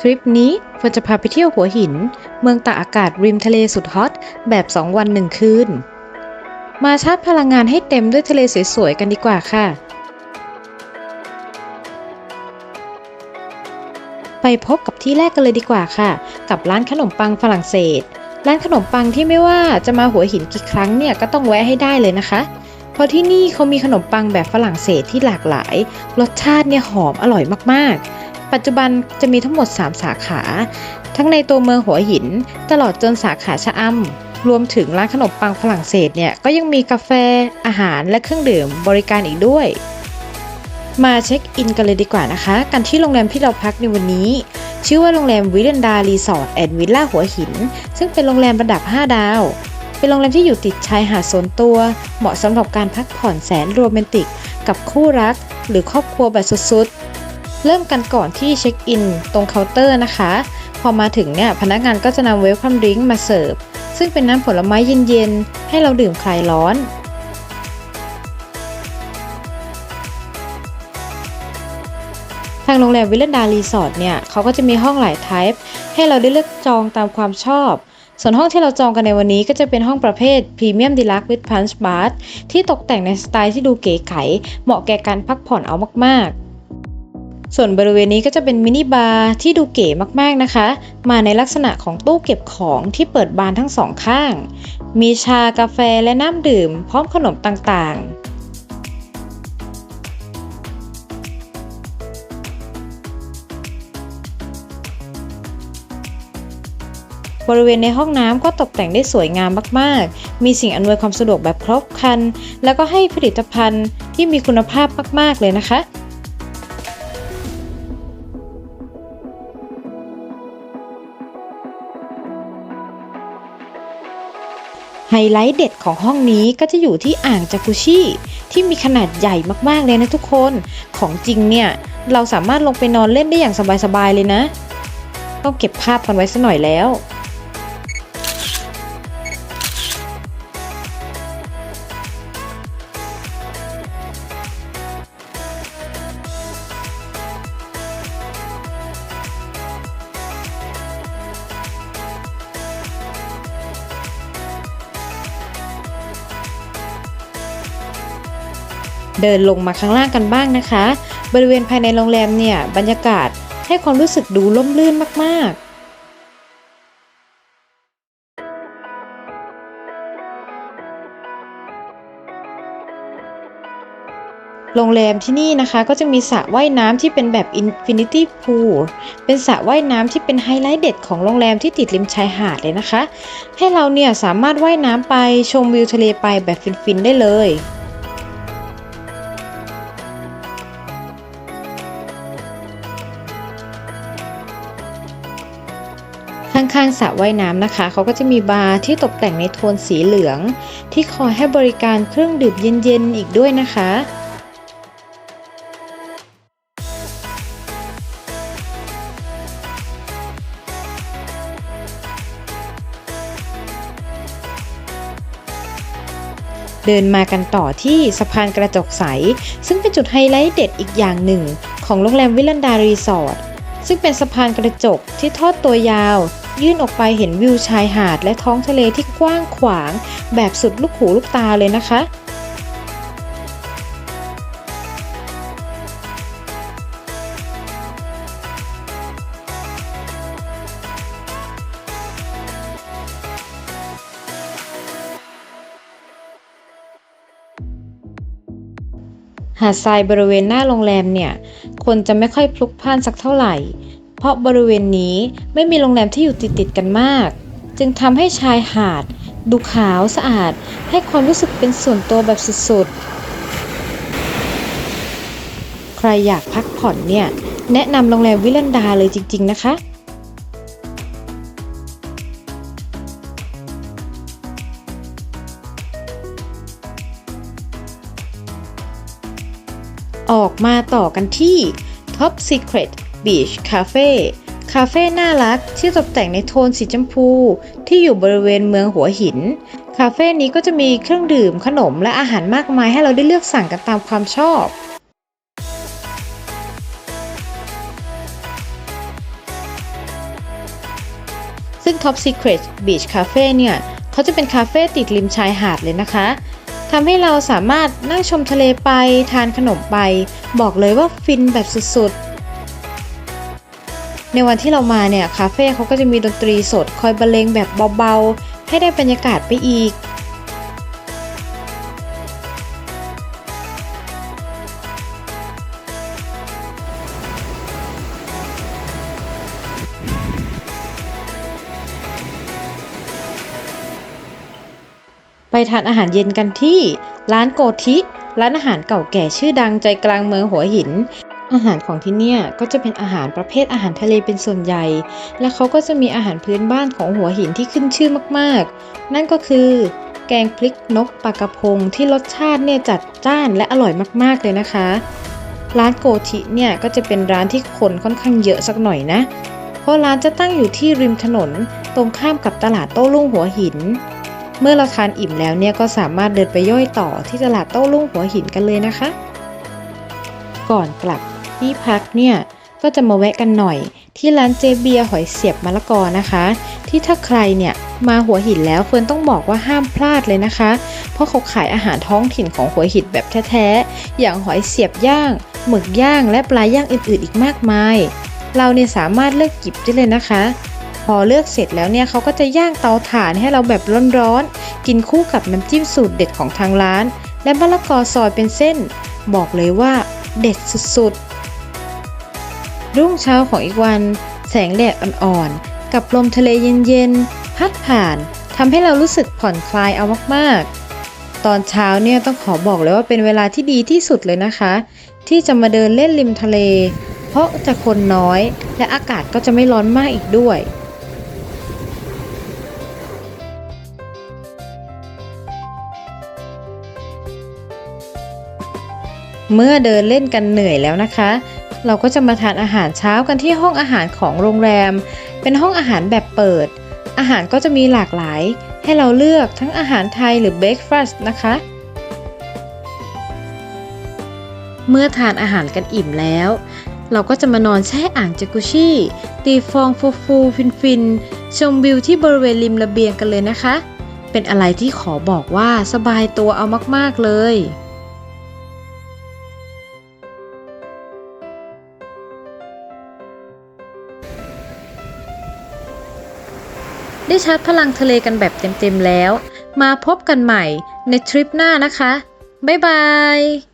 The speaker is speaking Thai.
ทริปนี้เฟิร์นจะพาไปเที่ยวหัวหิน เมืองตากอากาศริมทะเลสุดฮอต แบบ 2 วัน 1 คืน มาชาร์จพลังงานให้เต็มด้วยทะเลสวยๆ กันดีกว่าค่ะ ไปพบกับที่แรกกันเลยดีกว่าค่ะ กับร้านขนมปังฝรั่งเศส ร้านขนมปังที่ไม่ว่าจะมาหัวหินกี่ครั้งเนี่ยก็ต้องแวะให้ได้เลยนะคะ เพราะที่นี่เขามีขนมปังแบบฝรั่งเศสที่หลากหลาย รสชาติเนี่ยหอมอร่อยมากๆ ปัจจุบันจะมีทั้งหมด 3 สาขา ทั้งในตัวเมืองหัวหิน ตลอดจนสาขาชะอำรวมถึงร้านขนมปังฝรั่งเศสเนี่ยก็ยังมีกาแฟอาหารและเครื่องดื่มบริการอีกด้วย มาเช็คอินกันเลยดีกว่านะคะ กันที่โรงแรมที่เราพักในวันนี้ ชื่อว่าโรงแรมวิลเลนดารีสอร์ทแอนด์วิลล่าหัวหิน ซึ่งเป็นโรงแรมระดับ 5 ดาวเป็นโรงแรมที่อยู่ติดชายหาดโซนตัว เหมาะสำหรับการพักผ่อนแสนโรแมนติก กับคู่รัก หรือครอบครัวแบบสุดๆ เริ่มกันก่อนที่เช็คอินตรงเคาน์เตอร์นะคะ พอมาถึงเนี่ยพนักงานก็จะนำเวลคัมดริงก์มาเสิร์ฟ ซึ่งเป็นน้ำผลไม้เย็นๆ ให้เราดื่มคลายร้อนทางโรงแรมวิลเลนดารีสอร์ทเนี่ยเขาก็จะมีห้องหลายไทป์ให้เราได้เลือกจองตามความชอบ ส่วนห้องที่เราจองกันในวันนี้ก็จะเป็นห้องประเภทพรีเมียมดีลักวิดพันช์บาร์ที่ตกแต่งในสไตล์ที่ดูเก๋ไก๋เหมาะแก่การพักผ่อนเอามากๆ ส่วนบริเวณนี้ก็จะเป็นมินิบาร์ที่ดูเก๋มากๆนะคะ มาในลักษณะของตู้เก็บของที่เปิดบานทั้งสองข้าง มีชากาแฟและน้ำดื่ม พร้อมขนมต่างๆบริเวณในห้องน้ำก็ตกแต่งได้สวยงามมาก ๆ มีสิ่งอำนวยความสะดวกแบบครบครัน แล้วก็ให้ผลิตภัณฑ์ที่มีคุณภาพมาก ๆ เลยนะคะ ไฮไลท์เด็ดของห้องนี้ก็จะอยู่ที่อ่างจากุชิที่มีขนาดใหญ่มากๆเลยนะทุกคน ของจริงเนี่ย เราสามารถลงไปนอนเล่นได้อย่างสบายๆเลยนะ ต้องเก็บภาพกันไว้สักหน่อยแล้ว เดินลงมาข้างล่างกันบ้างนะคะ บริเวณภายในโรงแรมเนี่ยบรรยากาศให้ความรู้สึกดูล่มลื่นมากๆโรงแรมที่นี่นะคะก็จะมีสระว่ายน้ำที่เป็นแบบ Infinity Pool เป็นสระว่ายน้ำที่เป็นไฮไลท์เด็ดของโรงแรมที่ติดริมชายหาดเลยนะคะ ให้เราเนี่ยสามารถว่ายน้ำไปชมวิวทะเลไปแบบฟินๆได้เลย ข้างๆสระว่ายน้ำนะคะ เขาก็จะมีบาร์ที่ตกแต่งในโทนสีเหลือง ที่คอยให้บริการเครื่องดื่มเย็นๆอีกด้วยนะคะเดินมากันต่อที่สะพานกระจกใส ซึ่งเป็นจุดไฮไลท์เด็ดอีกอย่างหนึ่ง ของโรงแรมวิลลันดารีสอร์ทซึ่งเป็นสะพานกระจกที่ทอดตัวยาว ยื่นออกไปเห็นวิวชายหาดและท้องทะเลที่กว้างขวาง แบบสุดลูกหูลูกตาเลยนะคะหาดทรายบริเวณหน้าโรงแรมเนี่ย คนจะไม่ค่อยพลุกพล่านสักเท่าไหร่ เพราะบริเวณนี้ไม่มีโรงแรมที่อยู่ติดๆกันมาก จึงทำให้ชายหาด ดูขาวสะอาด ให้ความรู้สึกเป็นส่วนตัวแบบสุดๆ ใครอยากพักผ่อนเนี่ย แนะนำโรงแรมวิลันดาเลยจริง ๆ นะคะออกมาต่อกันที่ Top Secret Beach Cafe คาเฟ่น่ารักที่ตกแต่งในโทนสีชมพู ที่อยู่บริเวณเมืองหัวหิน คาเฟ่นี้ก็จะมีเครื่องดื่มขนมและอาหารมากมายให้เราได้เลือกสั่งกันตามความชอบซึ่ง Top Secret Beach Cafe เนี่ย เขาจะเป็นคาเฟ่ติดริมชายหาดเลยนะคะทำให้เราสามารถนั่งชมทะเลไปทานขนมไป บอกเลยว่าฟินแบบสุดๆ ในวันที่เรามาเนี่ยคาเฟ่เขาก็จะมีดนตรีสดคอยบรรเลงแบบเบาๆ ให้ได้บรรยากาศไปอีก ไปทานอาหารเย็นกันที่ร้านโกธิร้านอาหารเก่าแก่ชื่อดังใจกลางเมืองหัวหิน อาหารของที่เนี่ยก็จะเป็นอาหารประเภทอาหารทะเลเป็นส่วนใหญ่ และเขาก็จะมีอาหารพื้นบ้านของหัวหินที่ขึ้นชื่อมากๆ นั่นก็คือ แกงพริกนกปลากระพงที่รสชาติเนี่ยจัดจ้านและอร่อยมากๆเลยนะคะ ร้านโกธิเนี่ยก็จะเป็นร้านที่คนค่อนข้างเยอะสักหน่อยนะ เพราะร้านจะตั้งอยู่ที่ริมถนนตรงข้ามกับตลาดโต้รุ่งหัวหิน เมื่อเราทานอิ่มแล้วเนี่ยก็สามารถเดินไปย่อยต่อที่ตลาดโต้รุ่งหัวหินกันเลยนะคะ ก่อนกลับ ที่พักเนี่ยก็จะมาแวะกันหน่อย ที่ร้านเจเบียหอยเสียบมะละกอนะคะ ที่ถ้าใครเนี่ยมาหัวหินแล้วเฟิร์นต้องบอกว่าห้ามพลาดเลยนะคะ เพราะเขาขายอาหารท้องถิ่นของหัวหินแบบแท้ๆอย่างหอยเสียบย่างหมึกย่างและปลาย่างอื่นๆอีกมากมาย เราเนี่ยสามารถเลือกกิบได้เลยนะคะ พอเลือกเสร็จแล้วเนี่ยเขาก็จะย่างเตาถ่านให้เราแบบร้อนๆกินคู่กับน้ำจิ้มสูตรเด็ดของทางร้าน และมะละกอซอยเป็นเส้น บอกเลยว่าเด็ดสุดๆ รุ่งเช้าของอีกวัน แสงแดดอ่อนๆ กับลมทะเลเย็นๆ พัดผ่านทำให้เรารู้สึกผ่อนคลายเอามากๆ ตอนเช้าเนี่ยต้องขอบอกเลยว่าเป็นเวลาที่ดีที่สุดเลยนะคะ ที่จะมาเดินเล่นริมทะเล เพราะจะคนน้อยและอากาศก็จะไม่ร้อนมากอีกด้วย เมื่อเดินเล่นกันเหนื่อยแล้วนะคะ เราก็จะมาทานอาหารเช้ากันที่ห้องอาหารของโรงแรม เป็นห้องอาหารแบบเปิด อาหารก็จะมีหลากหลาย ให้เราเลือกทั้งอาหารไทยหรือเบรกฟาสต์นะคะ เมื่อทานอาหารกันอิ่มแล้ว เราก็จะมานอนแช่อ่างจากุชี่ตีฟองฟูฟูฟินฟินชมวิวที่บริเวณริมระเบียงกันเลยนะคะ เป็นอะไรที่ขอบอกว่าสบายตัวเอามากๆเลย ได้ชาร์จพลังทะเลกันแบบเต็มๆแล้ว มาพบกันใหม่ในทริปหน้านะคะ บ๊ายบาย